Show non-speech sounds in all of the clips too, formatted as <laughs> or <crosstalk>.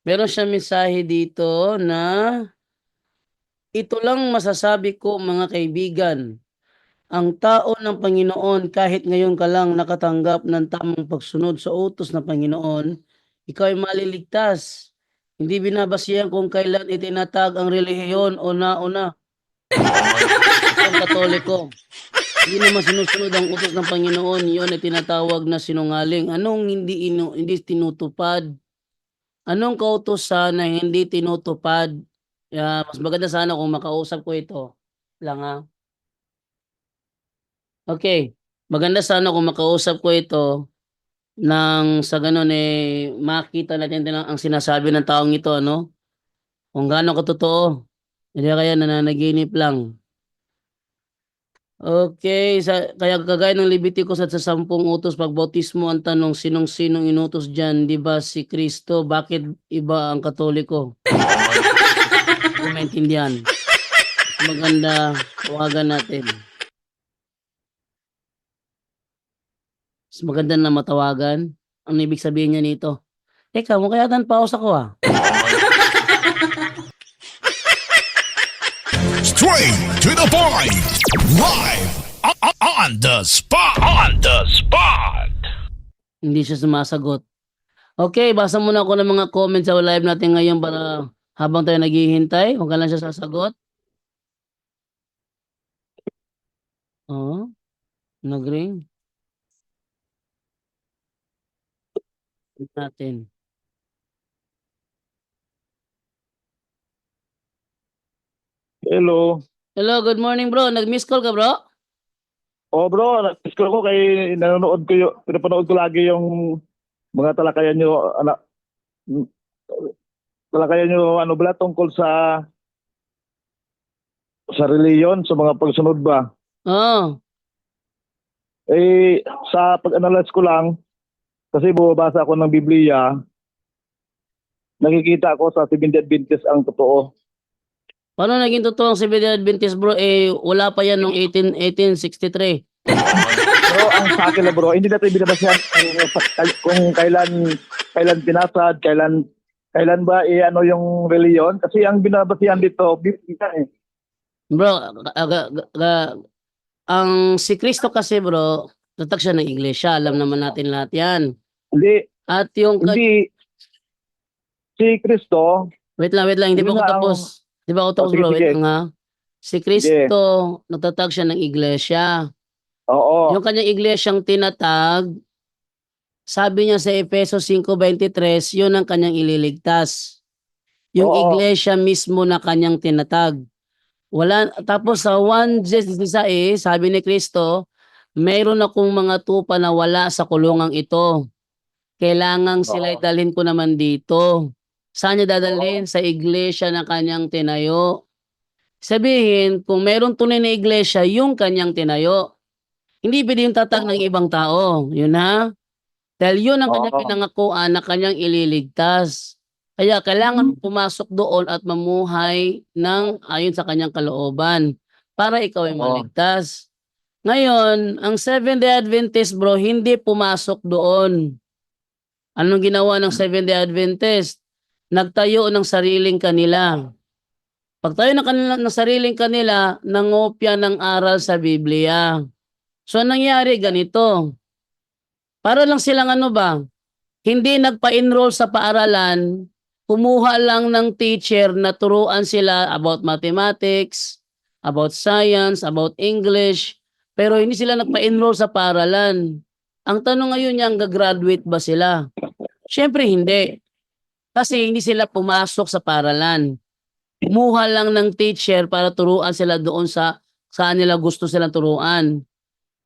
Meron siyang mensahe dito na ito lang masasabi ko mga kaibigan. Ang tao ng Panginoon kahit ngayon ka lang nakatanggap ng tamang pagsunod sa utos ng Panginoon, ikaw ay maliligtas. Hindi binabasihan kung kailan itinatag ang relihiyon o nauna. Ang katoliko. Hindi naman sinusunod ang utos ng Panginoon, yun ay tinatawag na sinungaling. Anong hindi ino, hindi tinutupad? Anong kautosan na hindi tinutupad? Yeah, mas maganda sana kung makausap ko ito. Lang ha. Okay. Maganda sana kung makausap ko ito nang sa ganun eh makita natin din ang, ang sinasabi ng taong ito, ano? Kung gaano katotoo. Hindi kaya nananaginip lang. Okay, sa, kaya kagaya ng Leviticus at sa sampung utos pagbautismo ang tanong sinong sinong inutos diyan, 'di ba si Kristo? Bakit iba ang Katoliko? <laughs> Kung maintindihan. Maganda, tawagan natin. Mas maganda na matawagan. Ang ibig sabihin niya nito. Teka, mukha yata pause ako ah. Straight to the point. Live on the spot. On the spot. Hindi siya sumasagot. Okay, basa muna ako ng mga comments sa live natin ngayon para habang tayo naghihintay, huwag ka lang siya sasagot. Oo. Nag-ring. Natin. Hello. Hello, good morning bro. Nag-miss call ka bro? Oh bro, na-miss ko ko kay nanonood ko yung, pinapanood ko lagi yung mga talakayan nyo, mm, talakayan nyo, ano ba, tungkol sa sa reliyon, sa mga pagsunod ba. Oo. Eh, sa pag-analyze ko lang, kasi bumabasa ako ng Biblia, nakikita ako sa Seventh-day Adventist ang totoo. Paano naging totoo ang Seventh-day Adventist bro? Eh, wala pa yan noong 18, 1863. Pero ang sa akin na bro, hindi natin binabasyan kung, kung kailan kailan pinasad, kailan kailan ba eh, ano yung reliyon kasi ang binabasihan dito Biblia eh. Bro, aga- aga- aga- ang si Kristo kasi bro, tatag siya ng iglesia. Alam naman natin lahat yan. Hindi At yung, hindi si Kristo, wait lang, wait lang, hindi pa ako tapos. Pa ako tapos Oh, sige, ha. Si Kristo, nagtatag siya ng iglesia. oo. Yung kanyang iglesyang tinatag, sabi niya sa Efeso 5.23, yun ang kanyang ililigtas. Yung Oo. iglesia mismo na kanyang tinatag. Wala, tapos sa 1.16, sabi ni Kristo, mayroon akong mga tupa na wala sa kulungang ito. Kailangan sila'y Oo. dalhin ko naman dito. Saan niya dadalhin? Sa iglesia na kanyang tinayo. Sabihin, kung mayroong tunay na iglesia, yung kanyang tinayo. Hindi pwede yung tatag ng ibang tao. Yun ha? Dahil yun ang kanyang pinangakuan na kanyang ililigtas. Kaya kailangan Hmm. pumasok doon at mamuhay ng ayon sa kanyang kalooban para ikaw ay maligtas. Ngayon, ang Seventh-day Adventist bro, hindi pumasok doon. Anong ginawa ng Seventh-day Adventist? Nagtayo ng sariling kanila. Pagtayo ng kanila ng sariling kanila, nangopya ng aral sa Biblia. So, nangyari ganito. Para lang silang ano ba, hindi nagpa-enroll sa paaralan, kumuha lang ng teacher na turuan sila about mathematics, about science, about English, pero hindi sila nagpa-enroll sa paaralan. Ang tanong ngayon niya, gagraduate ba sila? Siyempre hindi. Kasi hindi sila pumasok sa paaralan. Kumuha lang ng teacher para turuan sila doon sa saan nila gusto silang turuan.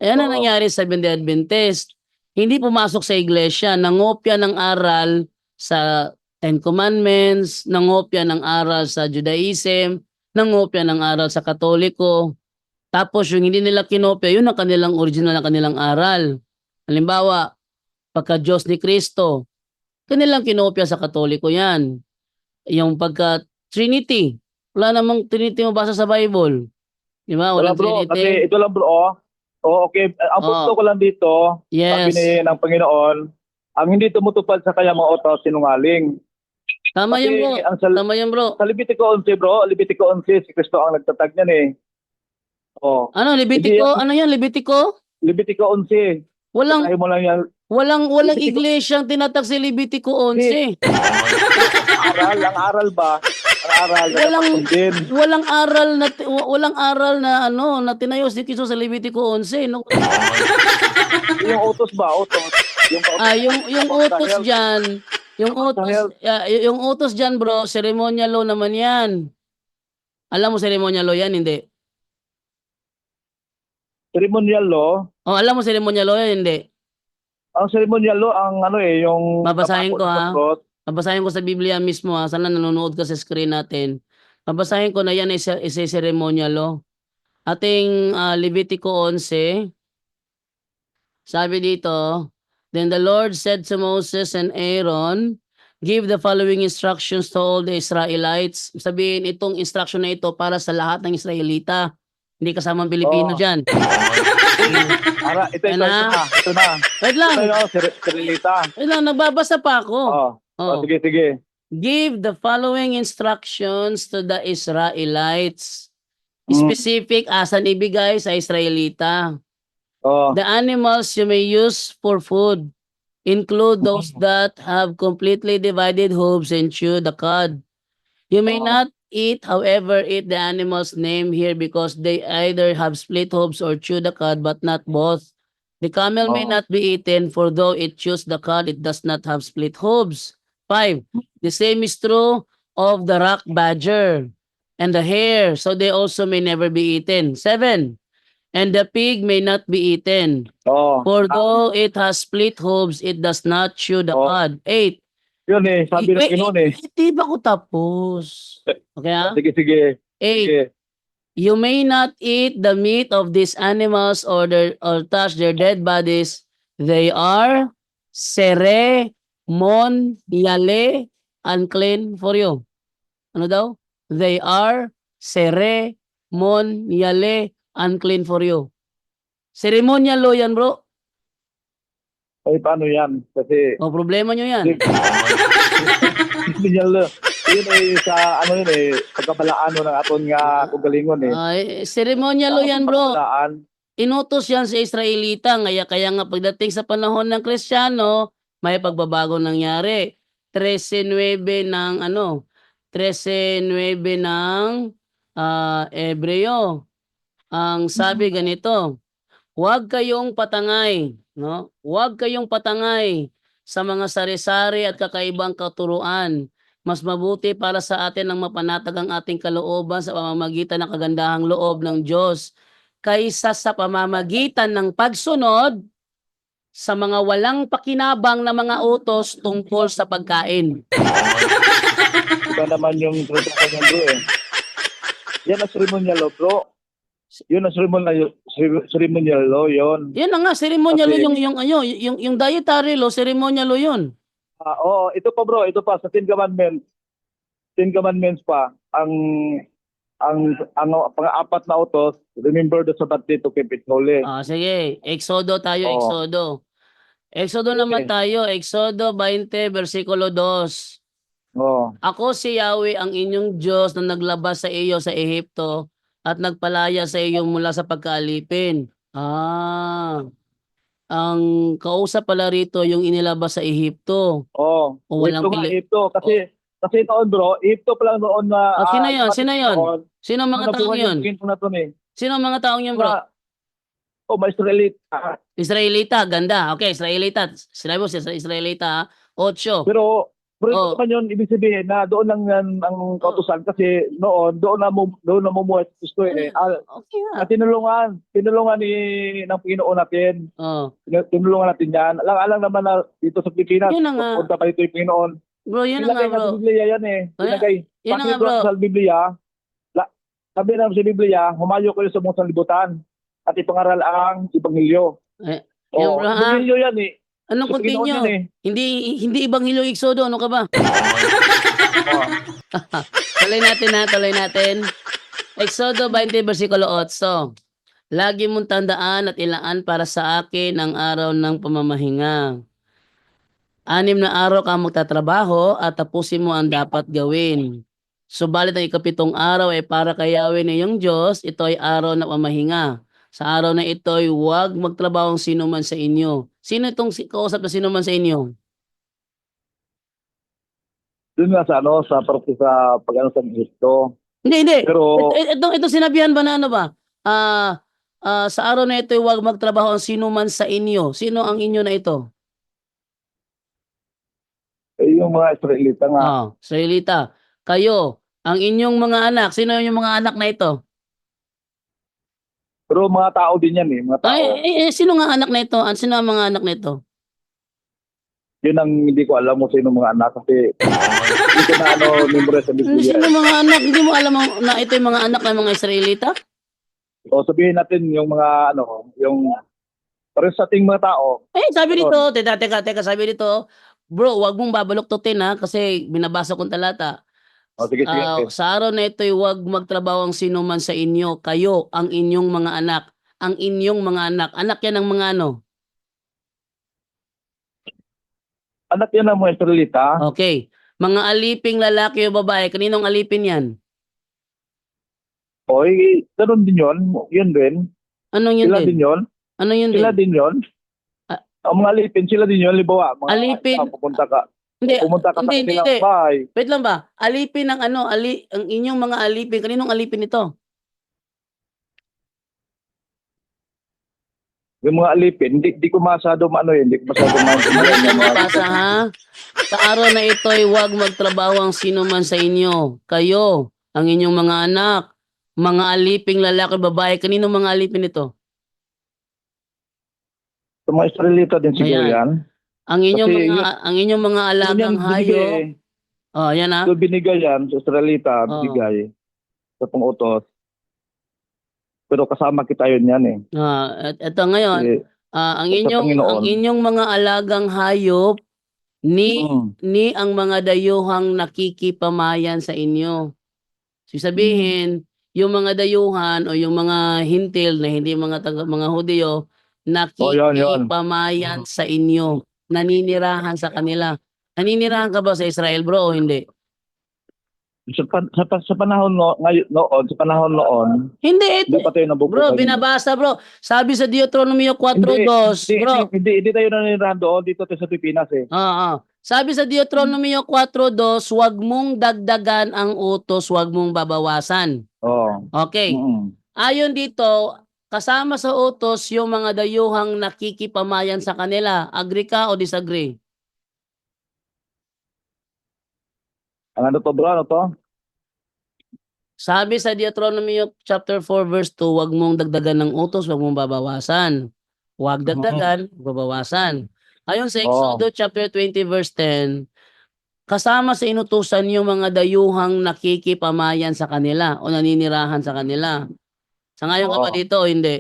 Ayan ang Oo. nangyari sa Seventh-day Adventist. Hindi pumasok sa iglesia, nangopya ng aral sa Ten Commandments, nangopya ng aral sa Judaism, nangopya ng aral sa Katoliko. Tapos yung hindi nila kinopya, yun ang kanilang original na kanilang aral. Halimbawa, pagka Diyos ni Kristo, kanilang kinopya sa Katoliko yan. Yung pagka Trinity, wala namang Trinity mabasa sa Bible. Di ba? Wala bro, Trinity. kasi ito lang bro. Oh, oh okay, ang punto ko lang dito, sabi Yes. ni ng Panginoon, ang hindi tumutupad sa kanyang mga utos sinungaling. Tama Kasi yan bro. ang sa, Tama yan bro. sa Levitico 11 bro, Levitico 11, si Kristo ang nagtatag niyan eh. Oh, Ano, Levitico? Hindi, Ano yan, Levitico? Levitico 11. Walang, Ayaw mo lang yan. Walang, walang iglesyang tinatag si Levitico 11. <laughs> Aral, ang aral ba? Ang aral. Walang-. Walang aral na, walang aral na ano, na tinayo si Kristo sa Levitico 11. No? <laughs> Yung utos ba? Utos. Yung Ah, yung yung utos diyan, yung utos, ah, y- yung utos diyan, bro, ceremonial law naman 'yan. Alam mo ceremonial law 'yan, hindi? ceremonial law. Oh, alam mo ceremonial law 'yan, hindi? Ang ceremonial law, ang ano eh, yung... Babasahin ko, ha? Babasahin ko sa Biblia mismo ha, sana nanonood ka sa screen natin. Babasahin ko na yan isa, isa ceremonial law. Ating ah, Levitico 11, sabi dito, Then the Lord said to Moses and Aaron, Give the following instructions to all the Israelites. Sabihin, itong instruction na ito para sa lahat ng Israelita. Hindi kasama ang Pilipino Oo. dyan. <laughs> Ara, ito, ito, ito, na. Ito na. Wait Ito lang, na, Sir- Sirilita. wait lang, nagbabasa pa ako. Oh. Oh. oh. sige, sige. give the following instructions to the Israelites. Mm. Specific asan ibigay sa Israelita. Oh. The animals you may use for food include those that have completely divided hooves and chew the cud. You may Oh. not eat, however, eat the animal's name here because they either have split hooves or chew the cud, but not both. The camel may Oh. not be eaten, for though it chews the cud, it does not have split hooves. Five, the same is true of the rock badger and the hare, so they also may never be eaten. Seven, and the pig may not be eaten, Oh. for though it has split hooves, it does not chew the Oh. cud. Eight, Yun eh, sabi ng Pinoon eh. Hindi ba ko tapos? Okay ha? Sige, sige. Eight, sige. you may not eat the meat of these animals or their, or touch their dead bodies. They are sere, mon, yale, unclean for you. Ano daw? They are sere, mon, yale, unclean for you. Ceremonial law yan, bro. Ay, paano yan? Kasi, O, problema nyo yan. <laughs> law. Yun eh, sa ano yun eh, pagkabalaan mo ng aton nga kugalingon eh. Ay, ceremonial law yan, bro. Pagkabalaan, inutos yan sa Israelita. Kaya, kaya nga pagdating sa panahon ng Kristiyano, may pagbabago nangyari. 13.9 ng ano, 13.9 ng ah Ebreo. Ang sabi ganito, huwag kayong patangay, no? Huwag kayong patangay sa mga sari-sari at kakaibang katuruan. Mas mabuti para sa atin ang mapanatag ang ating kalooban sa pamamagitan ng kagandahang loob ng Diyos kaysa sa pamamagitan ng pagsunod sa mga walang pakinabang na mga utos tungkol sa pagkain. <laughs> iba naman yung tradition niya bro eh. Yan ang ceremonial law bro. Yun ang ceremonial, ceremonial law yun. Yan na nga, ceremonial law Okay. yung, yung, yung, yung, yung dietary law, ceremonial law yun. Ah, oo, ito pa bro, ito pa sa Ten Commandments. Ten Commandments pa ang ang ang pang-apat na utos, remember the Sabbath day to keep it holy. Ah, sige, Exodo tayo, Oo. Exodo. Exodo naman tayo, Exodo 20, versikulo 2. Oo. Ako si Yahweh ang inyong Diyos na naglabas sa iyo sa Ehipto at nagpalaya sa iyo mula sa pagkaalipin. Ah, ang kausap pala rito yung inilabas sa Ehipto. Oo. O walang ito nga, pili- ito. Kasi, kasi noon bro, ito pa lang noon na... Ah, sino ah, yun? Sino yun? Sino ang mga taong yun? na to eh. Sino ang mga taong yun, bro? Oh, may Israelite. Ah, Israelita, ganda. Okay, Israelita. Sinabi mo si Israelita, ha? Ocho. Pero, pero Oh. yun, ibig sabihin na doon lang yan ang kautusan kasi noon, doon na, mum- doon na mumuhay si Kristo eh. Ah, Okay at tinulungan, tinulungan ni ng Panginoon natin. Oh. Tin- Tinulungan natin yan. Alang-alang naman na dito sa Pilipinas, Yun na nga. punta pa dito yung Panginoon. Bro, yun na nga, bro. sa Biblia yan eh. Kaya- Ilagay. Yun na nga, bro. Sa Biblia, la, sabi naman sa Biblia, humayo kayo sa mga sanlibutan at ipangaral ang Ebanghelyo. Eh, yun, Oh, bro, ha? Ebanghelyo yan eh. Anong Panginoon continue? yan eh. Hindi hindi Ebanghelyo Exodo, ano ka ba? Oh. tuloy natin na, tuloy natin. Exodo 20 versikulo 8. Lagi mong tandaan at ilaan para sa akin ang araw ng pamamahinga. Anim na araw ka magtatrabaho at tapusin mo ang dapat gawin. Subalit ang ikapitong araw ay para kay Yahweh na iyong Diyos, ito ay araw na pamahinga. Sa araw na ito ay huwag magtrabaho ang sino man sa inyo. Sino itong si- kausap na sino man sa inyo? Doon nga sa ano, sa parte sa pag-ano sa Kristo. Hindi, hindi. Pero, Ito, ito, ito sinabihan ba na ano ba? Ah, ah, sa araw na ito ay huwag magtrabaho ang sino man sa inyo. Sino ang inyo na ito? eh, yung mga Israelita nga, Ah, Israelita. Kayo, ang inyong mga anak, sino yung mga anak na ito? Pero mga tao din yan eh, mga tao. Ay, eh, eh, sino nga anak na ito? An sino ang mga anak na ito? Yun ang hindi ko alam mo sino mga anak kasi <laughs> hindi ko na ano, memorize sa Hmm, Biblia. Sino mga anak? Hindi mo alam ang- na ito yung mga anak ng mga Israelita? O sabihin natin yung mga ano, yung para sa ating mga tao, Eh, sabi dito, teka, teka, teka, sabi dito, bro, wag mong babaluktutin ha, kasi binabasa kong talata. O sige, sige, Ah, sa araw na ito, huwag magtrabaho ang sino man sa inyo, kayo, ang inyong mga anak, ang inyong mga anak. Anak yan ng mga ano? anak yan ng mga Israelita, Okay. Mga aliping lalaki o babae, kaninong alipin yan? o eh, ganun din yun, yun din, Anong yun sila din? din yun, Ano yun sila din? din yun. Ah. Ang mga alipin, sila din yun, libawa, mga Alipin. ah, pupunta ka, Hindi, pumunta ka sa hindi, hindi, hindi. bahay, wait lang ba? Alipin ng ano, ali, ang inyong mga alipin, kaninong alipin ito? yung mga alipin, hindi, hindi ko masyado ano yun, hindi ko masyado Hindi masyado mabasa ha? Sa araw na ito ay huwag magtrabaho ang sino man sa inyo. Kayo, ang inyong mga anak, mga aliping lalaki, babae, kanino mga alipin ito? Sa mga Israelita din siguro Ayan. yan. Ang inyong Kasi mga ang inyong mga Yun alagang binigay hayop. eh. Oh, yan ha. So binigay yan sa Israelita, Oo. binigay sa pangutos. Pero kasama kita yun yan eh. Ah, et- eto ngayon, Kasi, ah, ang sa inyong Panginoon. ang inyong mga alagang hayop ni mm, ni ang mga dayuhang nakikipamayan sa inyo. So sabihin, yung mga dayuhan o yung mga hintil na hindi mga taga, mga Hudyo Oh, yun, yun. nakikipamayan sa inyo, naninirahan sa kanila. Naninirahan ka ba sa Israel, bro, o hindi? sa, pan- sa, pa- sa panahon no, ngayon, noon, sa panahon noon, Hindi, hindi ito. pa tayo nabubuhay. Bro, binabasa, bro. Sabi sa Deuteronomio 4.2, Hindi, hindi, bro. hindi, hindi tayo nanirahan doon, dito tayo sa Pilipinas eh. Oo. Sabi sa Deuteronomio 4.2, huwag mong dagdagan ang utos, huwag mong babawasan. Oo. Okay. Mm-mm. Ayon dito, kasama sa utos yung mga dayuhang nakikipamayan sa kanila. Agree ka o disagree? Ano to bro, ano to? Sabi sa Deuteronomio chapter 4 verse 2, huwag mong dagdagan ng utos, huwag mong babawasan. Huwag dagdagan, babawasan. Ayon sa. Exodus chapter 20 verse 10, kasama sa inutusan yung mga dayuhang nakikipamayan sa kanila o naninirahan sa kanila. Sa ngayon ka Oo. dito o hindi?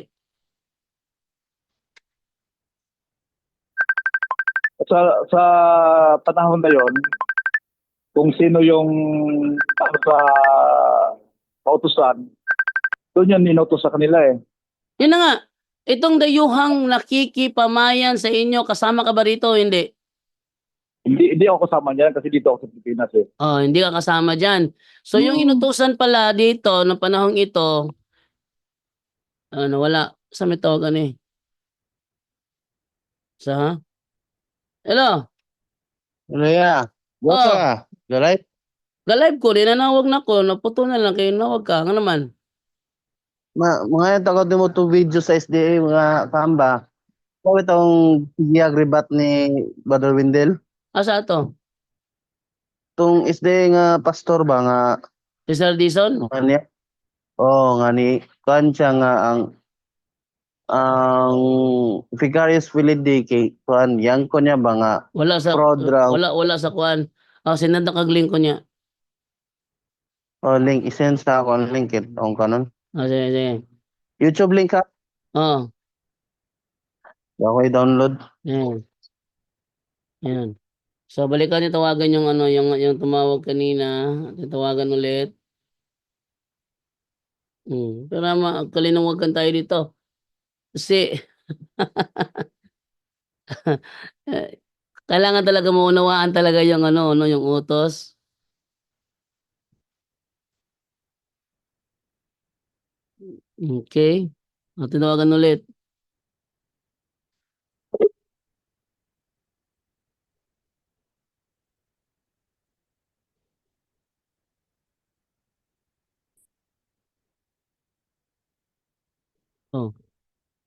Sa, sa panahon na yon, kung sino yung ano, sa kautusan, doon yan inutos sa kanila eh. Yun na nga, itong dayuhang nakikipamayan sa inyo, kasama ka ba rito o hindi? Hindi, hindi ako kasama niyan kasi dito ako sa Pilipinas eh. Oh, hindi ka kasama dyan. So yung Hmm. inutusan pala dito, ng panahong ito, ano, wala. Sa may tawagan eh. Sa ha? Hello? Ano ya? What's Oh. up? You right? Galive ko, dinanawag na ko, naputo na lang kayo, nawag ka, nga naman. Ma, mga yung takot mo to video sa SDA, mga kamba. Kung itong giagribat ni Brother Windel, Asa to? itong SDA nga pastor ba nga Si Sir Dison? kanya? Oo, nga ni kan siya nga ang ang Vicarious Filidi kay kuan yang ko niya ba nga Wala sa, Fraud raw. wala, wala sa kuan. Oh, sinanda kag link ko niya. o link isend sa ako ang link it ang kanon. Oh, sige, sige. YouTube link ka. Oh, Ako i-download. Yan. Yan. So balikan niyo tawagan yung ano, yung yung tumawag kanina, tawagan ulit. Hmm. Pero ma kalinawagan tayo dito. Kasi <laughs> eh, Kailangan talaga maunawaan talaga yung ano, ano, yung utos. Okay. O, tinawagan ulit. Oh.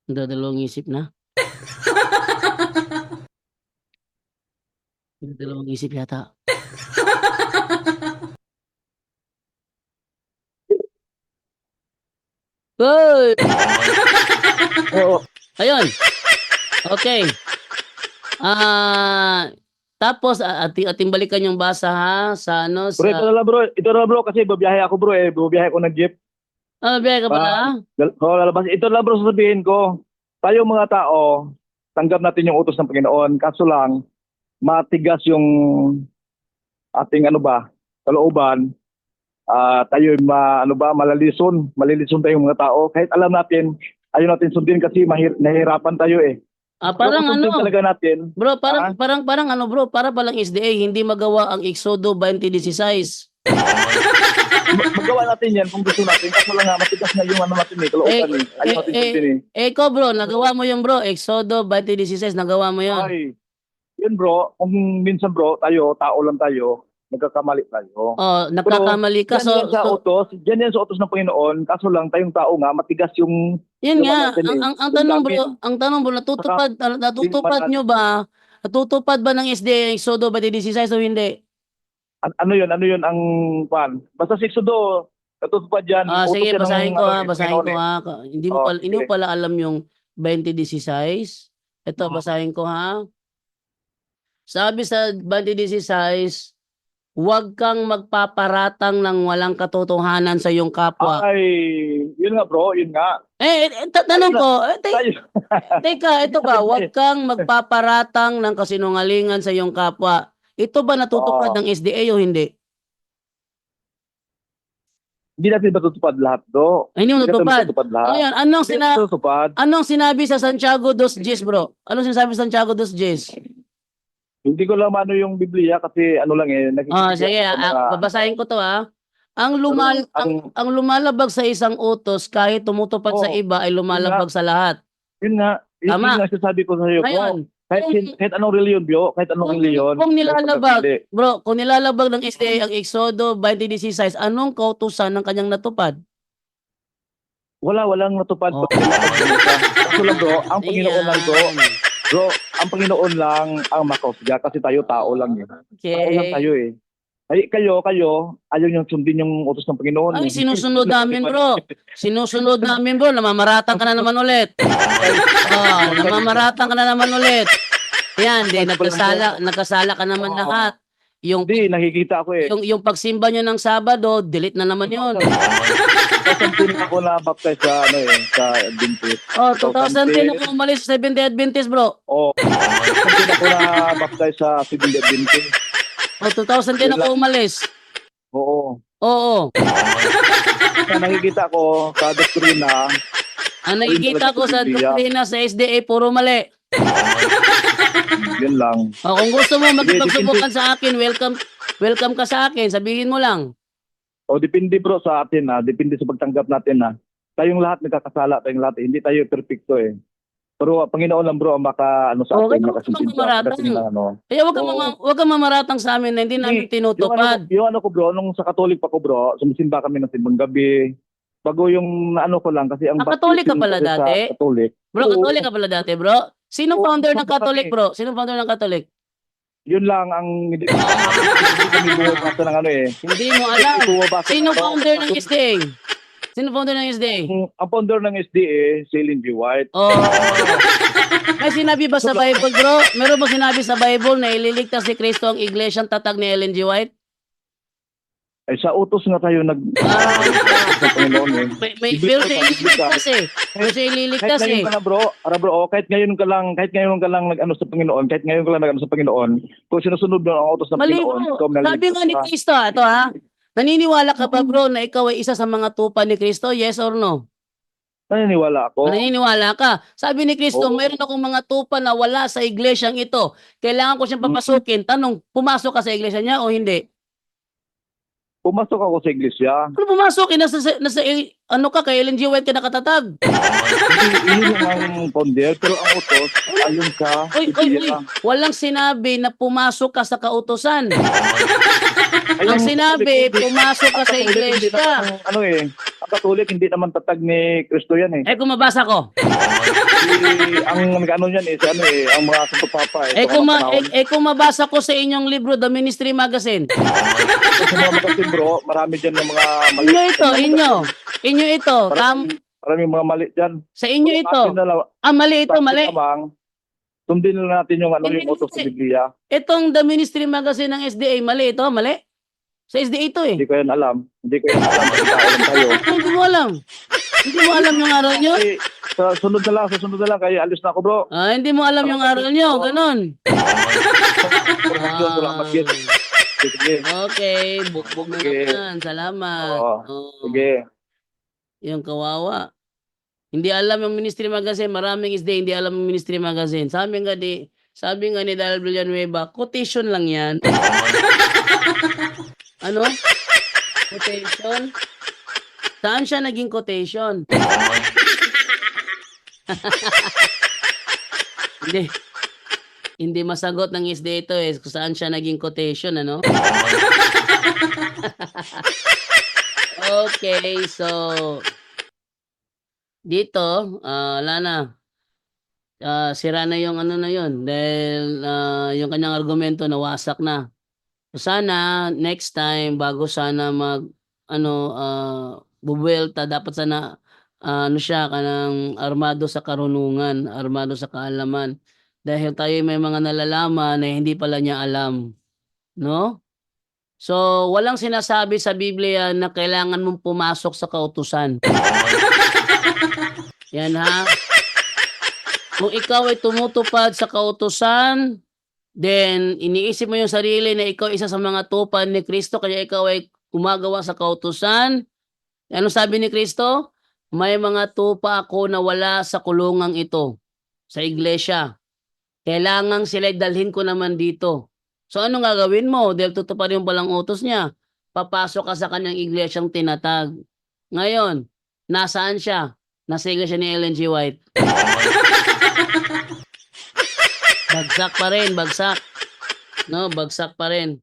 Dadalawang isip na. <laughs> Dadalawang isip yata. <laughs> Hoy! Oo. Ayun. Okay. Ah, tapos ah, ati ating balikan yung basa ha sa ano Bro, ito sa na lang bro. Ito na lang bro kasi babiyahe ako bro eh. Babiyahe ako ng jeep. Ah, biya ka Oh, lalabas. Ito lang bro sasabihin ko. Tayo mga tao, tanggap natin yung utos ng Panginoon. Kaso lang, matigas yung ating ano ba, kalooban. Ah, tayo ma, ano ba, malalison. Malilison tayong mga tao. Kahit alam natin, ayaw natin sundin kasi mahir, nahihirapan tayo eh. Ah, parang ano, talaga natin, bro, parang Ah? parang parang ano bro, para palang SDA hindi magawa ang Exodo 2016. <laughs> ma- magawa natin yan kung gusto natin. Kaso lang nga, matigas na yung ano natin eh, kalooban eh. Ayaw eh, natin eh, eh. Eh ko bro, nagawa mo yung bro, Exodo 2016, nagawa mo yun. Ay, yun bro, kung minsan bro, tayo, tao lang tayo, nagkakamali tayo. Oh, nagkakamali ka. Yan So, yan sa so utos, yan yan sa utos ng Panginoon, kaso lang tayong tao nga, matigas yung, yun Gawa nga, ang, eh. ang, ang Yung tanong bro, ang tanong bro, natutupad, natutupad Yung nyo ba? Natutupad ba ng SDA ang Exodo 2016 o hindi? An- ano yun, ano yun ang, pan, basta si Exodo, natutupad yan. Ah, utos sige, yan ng, basahin ko ano, ha, ng basahin ko eh. ha. Ka- Hindi mo Oh, pala, hindi mo sige. pala alam yung 2016. Ito, Hmm. basahin ko ha. Sabi sa 2016, huwag kang magpaparatang ng walang katotohanan sa iyong kapwa. Ay, yun nga bro, yun nga. eh, eh, ta- tanong ko, eh, te- Tayo, <laughs> teka, ito ba, huwag kang magpaparatang ng kasinungalingan sa iyong kapwa. Ito ba natutupad Oo. ng SDA o hindi? hindi natin matutupad lahat do. Ay, hindi mo natutupad. matutupad lahat. Ngayon, anong, Hindi sina natin matutupad. anong sinabi sa Santiago 2.10 bro? Anong sinasabi sa Santiago 2.10? Hindi ko lang ano yung Biblia kasi ano lang eh. nakikita Ah, sige, ko ah, mga- babasahin ko to ah. Ang lumal ang, ang- ang lumalabag sa isang utos kahit tumutupad sa Oo, iba ay lumalabag sa lahat. Yun nga, yun, Tama. yun nga sinasabi ko sa iyo. Ngayon, kahit, kung- kahit anong reliyon, Bio, kahit anong reliyon. kung nilalabag, kahit Bro, kung nilalabag ng SDA ang Exodo 2016, anong kautusan ng kanyang natupad? Wala, walang natupad. Oh. Kaso lang bro, ang Panginoon lang bro, bro, ang Panginoon lang ang makausga kasi tayo tao lang eh. Tao lang Okay. tayo eh. Ay, kayo, kayo, ayaw niyong sundin yung utos ng Panginoon. Ay, sinusunod namin, bro. Sinusunod namin, bro. Namamaratang ka na naman ulit. Oh, namamaratang ka na naman ulit. Yan, di, nagkasala, nagkasala ka naman lahat. Yung Hindi, nakikita ko eh. yung yung pagsimba nyo ng Sabado, delete na naman yun. Kasamtin ako na baptize sa, ano eh, sa Adventist. Oh, 2010 ako umalis sa Seventh Day Adventist, bro. O, kasamtin ako na baptize sa Civil Adventist. Oh, 2010 ako umalis. Oo. Oo. Kaya nakikita ko sa doktrina, Ang nakikita ko sa doktrina sa SDA, puro mali. yun lang. Oh, kung gusto mo magpagsubukan sa akin, welcome welcome ka sa akin. Sabihin mo lang. O depende bro sa atin na, depende sa pagtanggap natin na. Tayong lahat nagkakasala, tayong lahat, hindi tayo perfecto eh. Pero ah, Panginoon lang bro ang maka ano sa Okay, atin. Kasi na, ano. Kaya wag kang mama- wag kang mamaratang sa amin na hindi namin Yung ano, tinutupad. yung ano ko bro, nung sa Katolik pa ko bro, sumisimba kami ng simbang gabi. Bago yung ano ko lang kasi ang Ah, Katolik ka pala kasi dati? Katolik. Bro, Oo. Katolik ka pala dati, bro. Sinong Oo, founder ng kami. Catholic, bro? Sinong founder ng Catholic? Yun lang ang hindi <laughs> hindi kami bumabasa ng ano eh. Hindi mo alam. Sino founder ng SDA? Sino founder ng SDA? Ang- founder ng SDA, si Ellen G. White. Oh. <laughs> May sinabi ba sa Bible, bro? Meron ba sinabi sa Bible na ililigtas si Kristo ang iglesyang tatag ni Ellen G. White? Ay sa utos nga tayo nag Ah, sa Panginoon eh. may, may, pero ka. ililigtas eh. Pero siya Kahit ililigtas eh. ngayon ka na bro, ara bro, oh, kahit ngayon ka lang, kahit ngayon ka lang nag-ano sa Panginoon, kahit ngayon ka lang nag-ano sa Panginoon, kung sinusunod mo ang utos ng Mali Panginoon, bro. ikaw Sabi nga ni. Kristo, ah, ito ha. Naniniwala ka ba bro na ikaw ay isa sa mga tupa ni Kristo? Yes or no? Naniniwala ako. Naniniwala ka. Sabi ni Kristo, Oo. mayroon akong mga tupa na wala sa iglesyang ito. Kailangan ko siyang papasukin. Tanong, pumasok ka sa iglesia niya o hindi? Pumasok ako sa iglesia. Ano pumasok? Eh, nasa, nasa, ano ka, kay Ellen G. White ka nakatatag. Hindi yun ang founder, pero ang utos, ayon Oy, oy, oy. Biblia. Walang sinabi na pumasok ka sa kautosan. <laughs> Ang sinabi, pumasok ka sa iglesia. naman, ano eh, ang Katolik hindi naman tatag ni Kristo yan eh. Eh, kung mabasa ko. <laughs> Si, ang ano yan eh, si ano eh, ang mga Santo Papa eh. Eh, kung, ma- eh, eh, kung mabasa ko sa inyong libro, The Ministry Magazine. <laughs> Sa mga magasin bro, marami dyan yung mga mali. Inyo ito, inyo. Inyo ito. Tam, Maraming, mga mali dyan. sa inyo ito. Na lang, Ah, mali ito, mali. lamang, Sundin na natin yung ano yung utos sa. Biblia. Itong The Ministry Magazine ng SDA, mali ito, mali. Sa SDA ito eh. Hindi ko yan alam. Hindi ko yan alam. Hindi <laughs> mo alam. Hindi mo alam yung aral nyo? Eh, sa sunod na lang, sa sunod na lang, kaya alis na ako bro. Ah, hindi mo alam yung aral nyo, mag-get. Sige. Okay, bukbog na naman. Salamat. Oo. Oo. Sige. Yung kawawa. Hindi alam yung Ministry Magazine. Maraming SDA hindi alam yung Ministry Magazine. Sabi nga di, sabi nga ni Dal Villanueva, quotation lang yan. <laughs> ano? Quotation? Saan siya naging quotation? <laughs> hindi. Hindi masagot ng SDA ito eh kung saan siya naging quotation, ano? <laughs> okay, so dito, ah wala na. Ah, sira na yung ano na yun dahil ah, yung kanyang argumento nawasak na. Sana next time bago sana mag ano uh, bubuelta dapat sana ah, ano siya kanang armado sa karunungan, armado sa kaalaman. Dahil tayo may mga nalalaman na hindi pala niya alam. No? So, walang sinasabi sa Biblia na kailangan mong pumasok sa kautusan. Yan ha. Kung ikaw ay tumutupad sa kautusan, then iniisip mo yung sarili na ikaw isa sa mga tupad ni Kristo, kaya ikaw ay gumagawa sa kautusan. Ano sabi ni Kristo? May mga tupa ako na wala sa kulungang ito, sa iglesia. Kailangan sila dalhin ko naman dito. So anong gagawin mo? Dahil tutupad yung palang utos niya. Papasok ka sa kanyang iglesyang tinatag. Ngayon, nasaan siya? Nasa iglesia ni Ellen G. White. <laughs> bagsak pa rin, bagsak. No, bagsak pa rin.